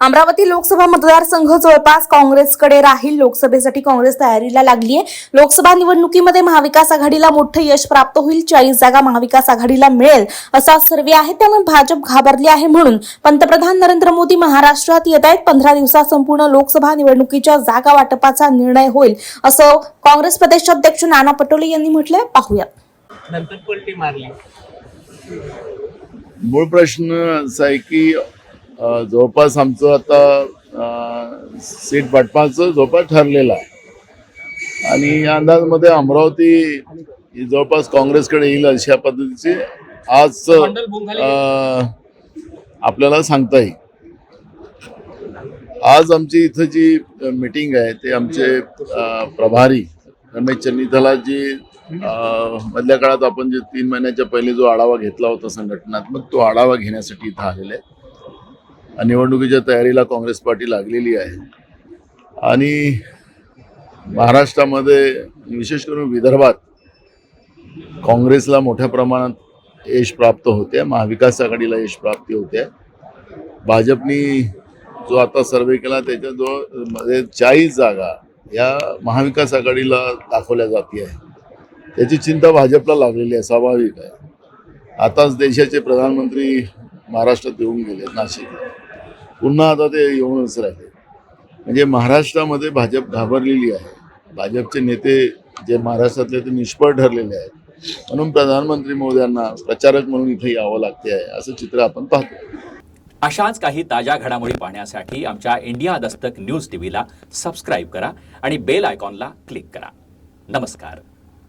अमरावती लोकसभा मतदारसंघ जवळपास काँग्रेसकडे राहील. लोकसभेसाठी काँग्रेस तयारीला लागली आहे. लोकसभा निवडणुकीमध्ये महाविकास आघाडीला मोठं यश प्राप्त होईल. चाळीस जागा महाविकास आघाडीला मिळेल असा सर्वे आहे. त्यामुळे भाजप घाबरली आहे म्हणून पंतप्रधान नरेंद्र मोदी महाराष्ट्रात येत आहेत. पंधरा दिवसात संपूर्ण लोकसभा निवडणुकीच्या जागा वाटपाचा निर्णय होईल असं काँग्रेस प्रदेशाध्यक्ष नाना पटोले यांनी म्हटलंय. पाहूयात. नंतर पलटी मारली. मूळ प्रश्न असा आहे की जवळपास आमचं आता सीट वाटपाचं जवळपास ठरलेलं आहे. आणि या अंदाजमध्ये अमरावती जवळपास काँग्रेसकडे येईल अशा पद्धतीचे आज आपल्याला सांगता येईल. आज आमची इथं जी मीटिंग आहे ते आमचे प्रभारी रमेश चन्नीथला जी मधल्या काळात आपण जे तीन महिन्याच्या पहिले जो आढावा घेतला होता संघटनात्मक तो आढावा घेण्यासाठी इथं आलेले आहे निवडणुकीच्या तयारीला काँग्रेस पार्टी लागलेली आहे. आणि महाराष्ट्रामध्ये विशेष करून विदर्भात काँग्रेसला मोठ्या प्रमाणात यश प्राप्त होते महाविकास आघाडीला यश प्राप्ती होते. भाजपनी जो आता सर्वे केला त्याच्या जो मध्ये चाळीस जागा या महाविकास आघाडीला दाखवल्या जाते आहे. त्याची चिंता भाजपला लागलेली आहे स्वाभाविक आहे. आताच देशाचे प्रधानमंत्री महाराष्ट्रात येऊन गेले नाशिकला. पुन्हा आता ते येऊनच राहिले. म्हणजे महाराष्ट्रामध्ये भाजप घाबरलेली आहे. भाजपचे नेते जे महाराष्ट्रातले ते निष्फळ ठरलेले आहेत. म्हणून प्रधानमंत्री मोदयांना प्रचारक म्हणून इथे यावं लागते आहे असं चित्र आपण पाहतो. अशाच काही ताज्या घडामोडी पाहण्यासाठी आमच्या इंडिया दस्तक न्यूज टीव्हीला सबस्क्राईब करा आणि बेल आयकॉनला क्लिक करा. नमस्कार.